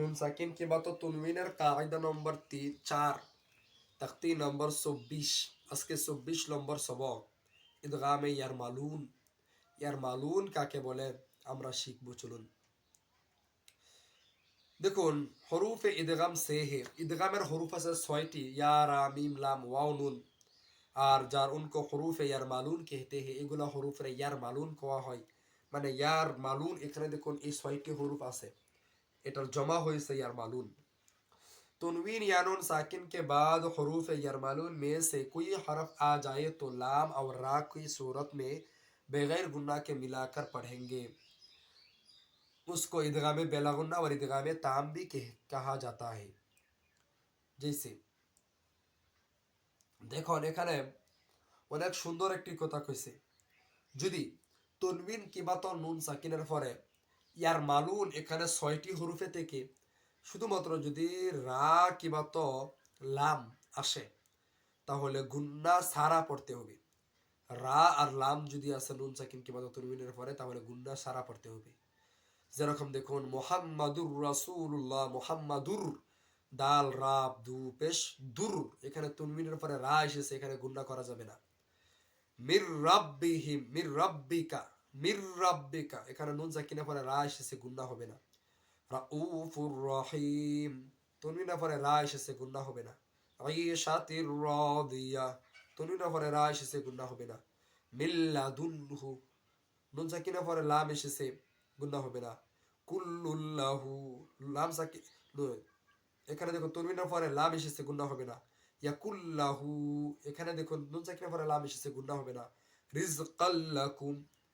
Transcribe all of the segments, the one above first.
নুন সাকিন কিংবা তো তুনবিনের কায়দা নম্বর তিন চার তখতি নম্বর চব্বিশ। আজকে চব্বিশ নম্বর সবক ঈদগামে ইয়ার মালুন ইয়ার মালুন কাকে বলে? আমরা শিখব চলুন। দেখুন হরুফে ঈদগাম সেহে ঈদগামের হরুফ আছে ছয়টি। ইয়ারা মিম লাম, ওয়াও, নুন। আর যার উনকো হরুফে ইয়ার মালুন কেহতে হে এগুলা হরুফে ইয়ার মালুন কোয়া হয়। মানে ইয়ার মালুন এখানে দেখুন এই ছয়টি হরুফ আছে। এটার জমা হয়েছে यार मालून तनवीन यानुन साकिन के बाद हरूफ यरमालून में से कोई हरफ आ जाए तो लाम और रा की सूरत में बगैर गुन्ना के मिलाकर पढ़ेंगे उसको ईदगाम बेलागुन्ना और ईदगाम ताम भी कह, कहा जाता है जैसे দেখুন এখানে অনেক সুন্দর একটি কথা কইছে যদি তনবিন কিংবা তো নুন সাকিনের পরে ইয়ার মালুন এখানে ছয়টি হরুফে থেকে শুধুমাত্র যদি রা কিংবা তো, লাম আসে, তাহলে গুন্না সারা পড়তে হবে। রা আর লাম যদি আসে নুন, সাকিন কিংবা তো তনবিনের পরে, তাহলে গুন্না সারা পড়তে হবে। যেরকম দেখুন, মোহাম্মাদুর রাসুল্লাহ মোহাম্মদুর, দাল, রাব, দু, পেশ, দুর। এখানে তনবিনের পরে রা এসেছে, এখানে গুন্না করা যাবে না। মির রাব্বিহিম মির রাব্বিকা। মির রাব্বিকা, এখানে নুন সাকিনের পরে রা এসেছে গুন্না হবে না। রাউফুর রহিম তনবিনের পরে রা এসেছে গুন্না হবে না। আইশাতির রাদিয়া তনবিনের পরে রা এসেছে গুন্না হবে না। মিল্লাদুনহু, নুন সাকিনের পরে লাম এসেছে গুন্না হবে না। কুল্লুল্লাহু, লাম সাকি এখানে দেখুন তনবিনের পরে লাম এসেছে গুন্না হবে না। ইয়াকুল্লাহু, এখানে দেখুন নুন সাকিনের পরে লাম এসেছে গুন্না হবে না। রিজকাল্লাকুম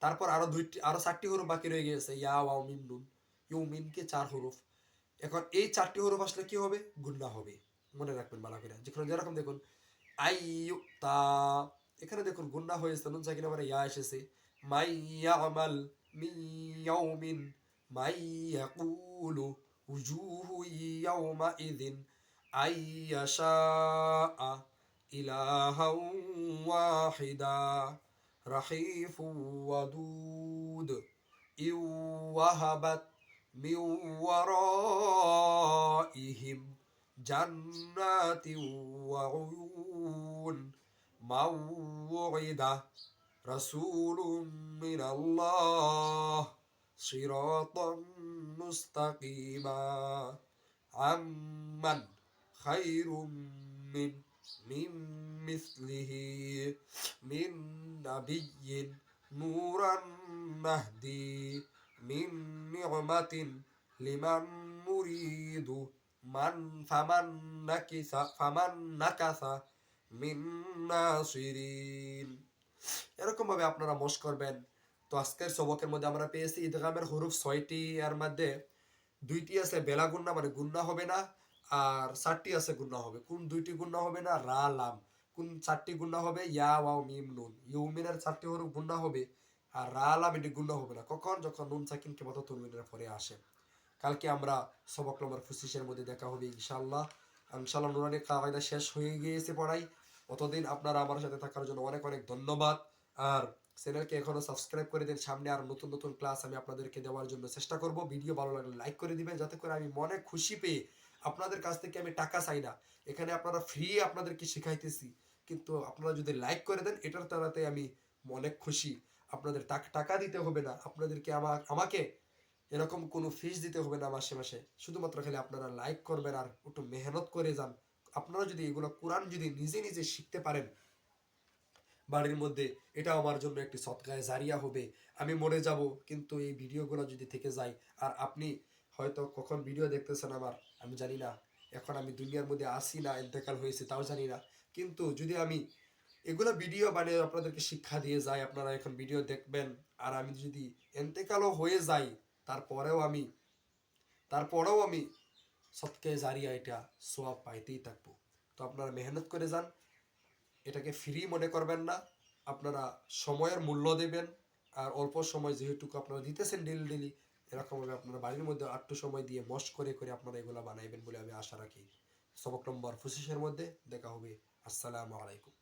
তারপর আরও দুইটি আরও চারটি হরফ বাকি রয়ে গিয়েছে, ইয়া, ওয়াও, মিম, নুন। ইউ মিমকে চার হরফ। এখন এই চারটি হরফ আসলে কি হবে? গুন্না হবে। মনে রাখবেন ভালো করে। যেখানে যেরকম দেখুন, আই তা। এখানে দেখুন গুন্না হয়েছে, নুন সাকিন আবার ইয়া এসেছে। মাই আমাল মিয়াউমিন মাই, ইয়াকুলু, উজুহু, ইয়াউমা ইদিন। আইয়াশা ইলাহা ওয়াহিদা। رحيف ودود إن وهبت من ورائهم جنات وعيون موعد رسول من الله صراطا مستقيما عمن خير من من مثله من نبي نورا نهدي من نعمة لمن نريد من فمن نكث فمن نكث من নাসিরিন এরকম ভাবে আপনারা মশ করবেন তো আজকের সবকের মধ্যে আমরা পেয়েছি ঈদগামের হরুফ ছয়টি এর মধ্যে দুইটি আছে বেলা গুন্না মানে গুন্না হবে না আর চারটি আছে গুন্না হবে। কোন দুইটি গুন্না হবে না? রা, লাম। কোন চারটি গুন্না হবে? ইয়া, ওয়াও, মিম, নুন। ইউমিনের চারটি হরুফ গুন্না হবে আর রা, লাম এটি গুন্না হবে না। কখন? যখন নুন, সাকিন কে মতো তনবিনের পরে আসে। কালকে আমরা সবক নম্বর পঁচিশের মধ্যে দেখা হবে ইনশাল্লাহ ইনশাল্লাহ নুরানি কায়দা শেষ হয়ে গিয়েছে পড়াই। অতদিন আপনারা আমার সাথে থাকার জন্য অনেক অনেক ধন্যবাদ। আর চ্যানেলকে এখনও সাবস্ক্রাইব করে দিন। সামনে আর নতুন নতুন ক্লাস আমি আপনাদেরকে দেওয়ার জন্য চেষ্টা করব। ভিডিও ভালো লাগলে লাইক করে দিবেন, যাতে করে আমি মনে খুশি পেয়ে আপনাদের কাছ থেকে আমি টাকা চাই না। এখানে আপনারা ফ্রি আপনাদেরকে শেখাইতেছি। কিন্তু আপনারা যদি লাইক করে দেন, এটার তারাতে আমি অনেক খুশি। আপনাদের টাকা দিতে হবে না। আপনাদেরকে আমার, আমাকে এরকম কোনো ফিস দিতে হবে না মাসে মাসে শুধুমাত্র খালি আপনারা লাইক করবেন আর একটু মেহনত করে যান। আপনারা যদি এগুলো কোরআন যদি নিজে নিজে শিখতে পারেন, বাড়ির মধ্যে এটা আমার জন্য একটি সৎকায় জারিয়া হবে। আমি মরে যাব, কিন্তু এই ভিডিওগুলো যদি থেকে যায়, আর আপনি হয়তো কখন ভিডিও দেখতেছেন আমার, আমি জানি না। এখন আমি দুনিয়ার মধ্যে আসি না, ইন্তেকাল হয়েছে, তাও জানি না। কিন্তু যদি আমি এগুলো ভিডিও বানিয়ে আপনাদেরকে শিক্ষা দিয়ে যাই, আপনারা এখন ভিডিও দেখবেন। আর আমি যদি এন্তেকালও হয়ে যাই, তারপরেও আমি তারপরেও আমি সৎকে জারিয়া এটা সোয়াব পাইতেই থাকব। তো আপনারা মেহনত করে যান, এটাকে ফ্রি মনে করবেন না। আপনারা সময়ের মূল্য দেবেন। আর অল্প সময় যেহেতু আপনারা দিতেছেন ডেলি ডেলি এরকমভাবে আপনারা বাড়ির মধ্যে আটটু সময় দিয়ে মশ করে করে আপনারা এগুলো বানাইবেন বলে আমি আশা রাখি। সবক নম্বর পঁচিশের মধ্যে দেখা হবে। আসসালামু আলাইকুম।